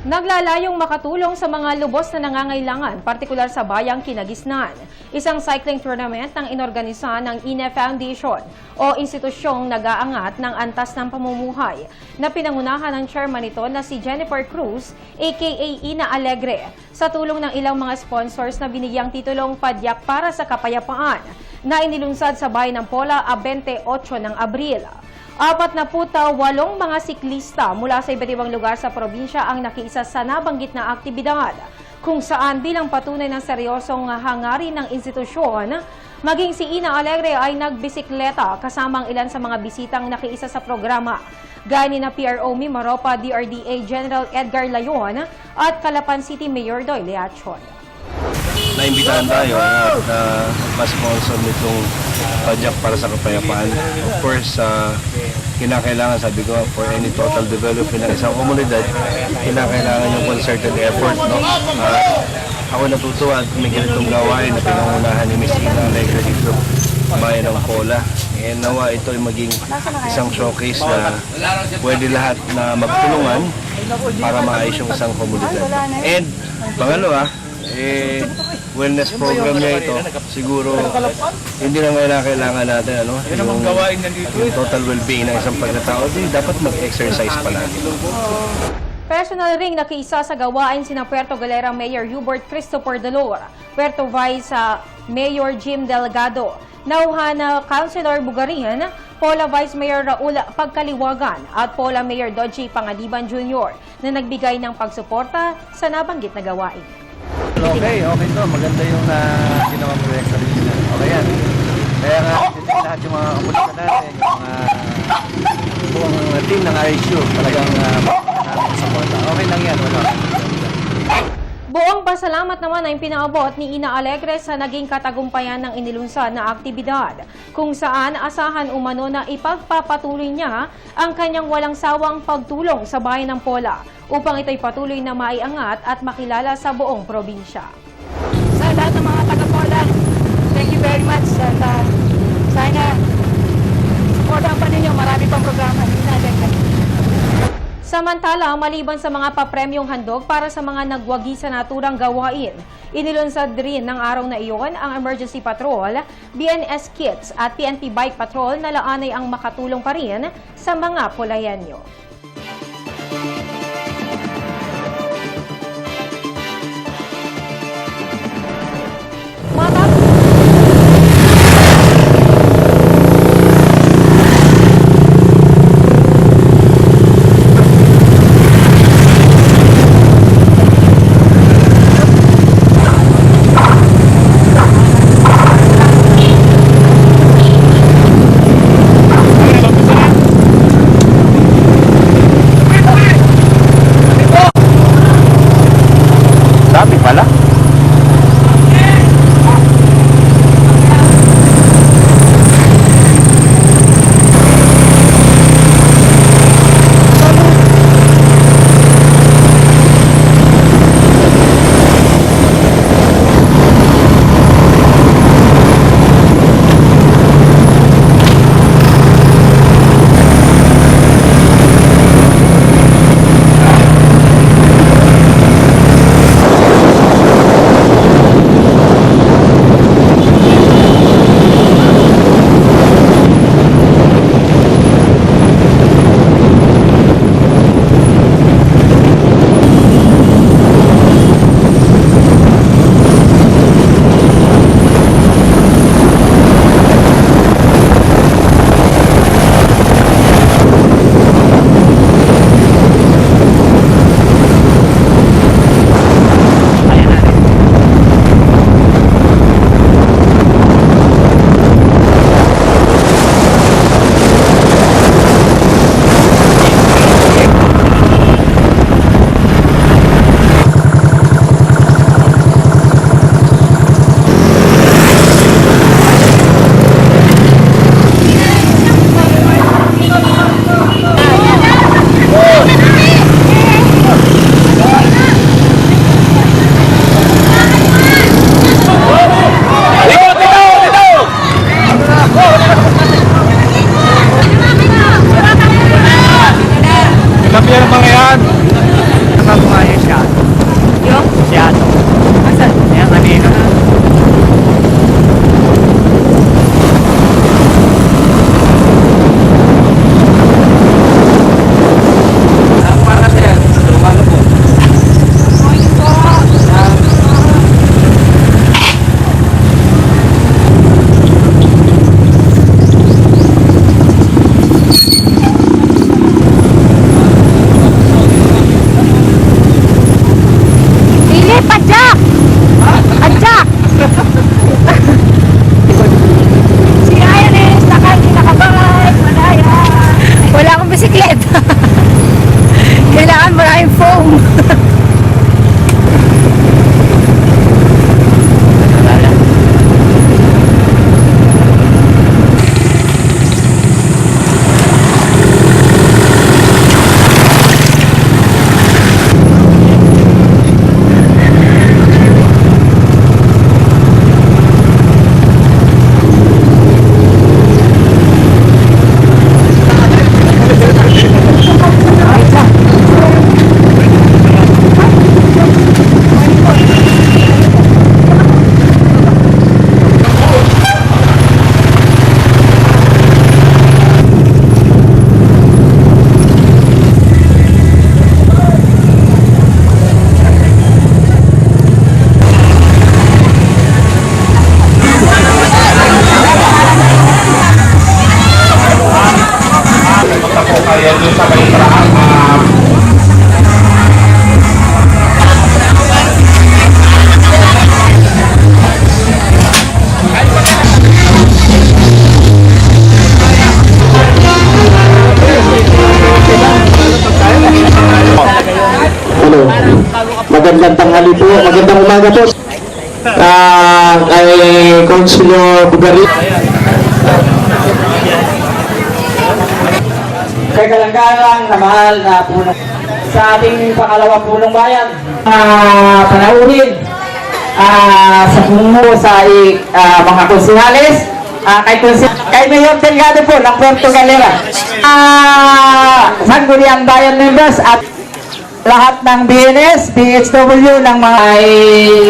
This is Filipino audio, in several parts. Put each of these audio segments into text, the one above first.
Naglalayong makatulong sa mga lubos na nangangailangan, partikular sa bayang Kinagisnan. Isang cycling tournament ang inorganisa ng INE Foundation o institusyong nag-aangat ng antas ng pamumuhay na pinangunahan ng chairman nito na si Jennifer Cruz aka Ina Alegre sa tulong ng ilang mga sponsors na binigyang titulong Padyak para sa Kapayapaan na inilunsad sa bayan ng Pola a 28 ng Abril. Apat na puta, walong mga siklista mula sa iba't ibang lugar sa probinsya ang nakiisa sa nabanggit na aktibidad kung saan bilang patunay ng seryosong hangarin ng institusyon, maging si Ina Alegre ay nagbisikleta kasama ang ilan sa mga bisitang nakiisa sa programa. Gaya ni na PRO Mimaropa, DRDA General Edgar Layon at Calapan City Mayor Doy Leachon. Naimbitahan tayo at uh, pa-sponsor nitong project para sa kapayapaan. Of course, uh, kinakailangan, sabi ko, for any total development ng isang komunidad, kinakailangan yung concerted effort. No? Uh, ako natutuwa at may ganitong gawain na pinangunahan ni Miss Ina Alegre dito bayan ng Pola. And nawa ito ay maging isang showcase na pwede lahat na magtulungan para maayos yung isang komunidad. And pangalawa, eh, wellness program niya ito, siguro hindi na ngayon kailangan natin ano, yung, yung total well-being ng isang pagkatao, di dapat mag-exercise palagi. Personal ring nakiisa sa gawain sina Puerto Galera Mayor Hubert Christopher Delor, Puerto Vice ah, Mayor Jim Delgado, Nauha na Councilor Bugarin, Pola Vice Mayor Raul Pagkaliwagan at Pola Mayor Dodgy Pangaliban Jr. na nagbigay ng pagsuporta sa nabanggit na gawain. Okay, okay to. Maganda yung uh, ginawa proyekto rin nila. Okay yan. Kaya nga, lahat yung mga kamulitan natin, yung mga buong team ng RSU, talagang uh, namin support. Okay lang yan, wala. Buong pasalamat naman ay pinaabot ni Ina Alegre sa naging katagumpayan ng inilunsad na aktibidad, kung saan asahan umano na ipagpapatuloy niya ang kanyang walang sawang pagtulong sa bayan ng Pola upang ito'y patuloy na maiangat at makilala sa buong probinsya. sa lahat ng mga taga-Pola. Thank you very much. At uh, sana supportan pa ninyo. Marami pang programa. Samantala, maliban sa mga papremyong handog para sa mga nagwagi sa naturang gawain, inilunsad rin ng araw na iyon ang Emergency Patrol, BNS Kits at PNP Bike Patrol na laanay ang makatulong pa rin sa mga polayanyo. Magandang tanghali po, magandang umaga po. Ah, kay Consulo Bugari. Kay Kalanggalang na mahal na puno sa ating pangalawang punong bayan. Ah, panauhin ah, sa puno sa ah, mga konsihales, ah, kay, konsi- kay Mayor Delgado po ng Puerto Galera, ah, Sangguniang Bayan members at lahat ng BNS, BHW ng mga ay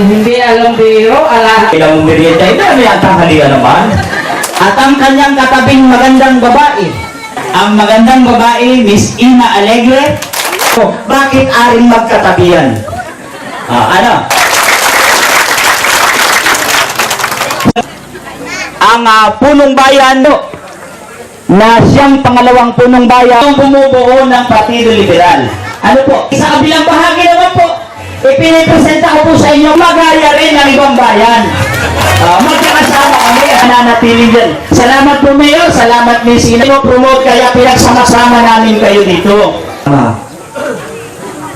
hindi alam biro, ala hindi namin ang tanghalian naman. At ang kanyang katabing magandang babae. Ang magandang babae, Miss Ina Alegre. Oh, bakit aring magkatabihan? Ah, ano? Ang ah, punong bayan no, na siyang pangalawang punong bayan ang bumubuo ng Partido Liberal. Ano po? Sa kabilang bahagi naman po, ipinipresenta ko po sa inyo magaya rin ng ibang bayan. Ah, magkakasama kami at nanatili dyan. Salamat po Mayor, salamat Miss Ina. promote kaya pinagsama-sama namin kayo dito.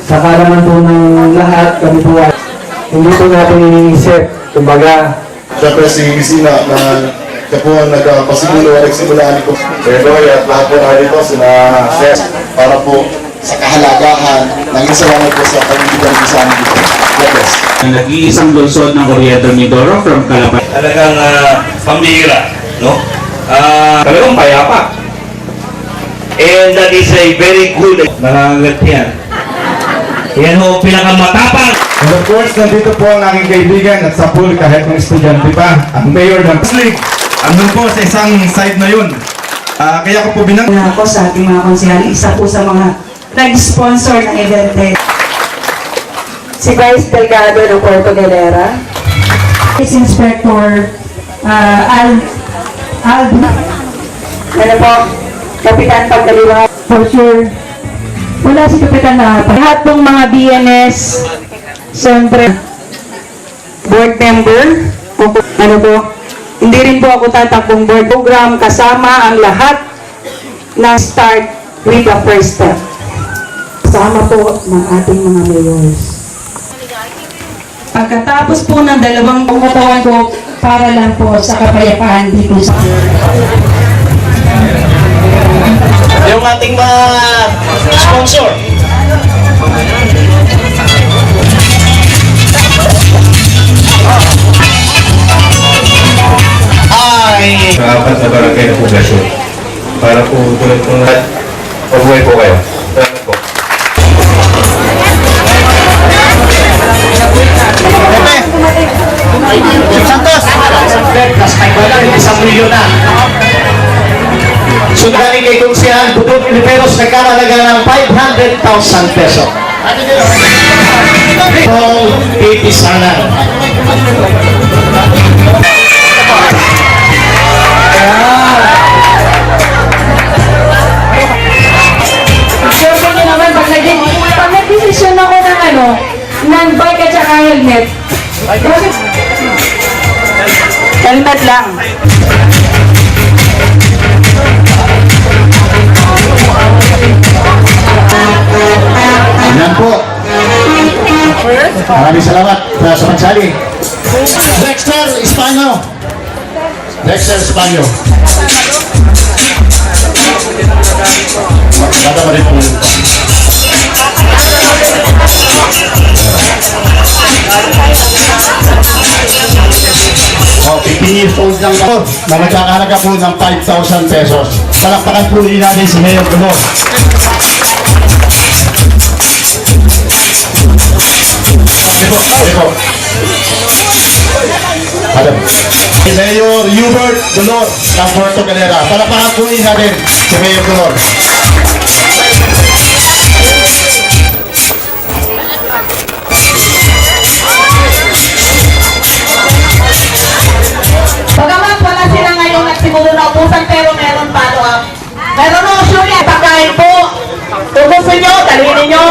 Sa karaman po ng lahat, kami po ay hindi po natin iniisip. Kumbaga, Siyempre si Gisina na siya po ang nagpasigulo at nagsimulaan ni Bedoy at lahat po na dito sina Ses para po sa kahalagahan ng isalamat po sa pagbibigan sa amin dito. God bless. nag-iisang lungsod ng Oriento Mindoro from Calapan. Talagang uh, pambihira, no? Ah, talagang payapa. And that is a very good nangangagat yan. Yan ho, pinakamatapang. And of course, nandito po ang aking kaibigan at sa pool kahit ng estudyante pa, ang mayor ng League. Andun po sa isang side na yun. Ah, kaya ko po binang... na ako sa ating mga konsehali, isa po sa mga nag-sponsor ng event ito. Si Vice Delgado ng Puerto Galera. Vice Inspector uh, Al Aldo. Ano po? Kapitan Pagdaliwa. For sure. Wala si Kapitan na Lahat pong mga BNS, siyempre, board member, ano po, hindi rin po ako tatakbong board program kasama ang lahat na start with the first step. Kasama po ng ating mga mayors. Pagkatapos po ng dalawang katawan ko para lang po sa kapayapaan dito sa Yung ating mga sponsor. Ay! Sa apat na barangay na poblasyon. Para po tulad po lahat, pabuhay po kayo. Milyon na. Sundali kay Kunsihan, Budong Oliveros, nagkamalaga ng 500,000 peso. Paul P. Sana. Maraming salamat sa sa. Dexter Espano. Dexter Espano. Magkada pa rin po. Oh, 15 years old lang ako na nagkakalaga po ng 5,000 pesos. Palakpakan po rin natin si Mayor Dumor. Adam. Mayor Hubert Dolor ng Puerto Galera. Palapakan po rin natin si Mayor Dolor. Pagamat wala sila ngayon nagsimulo na upusan pero meron follow-up. Meron no, sure, pagkain po. Tubusin nyo, dalhin ninyo.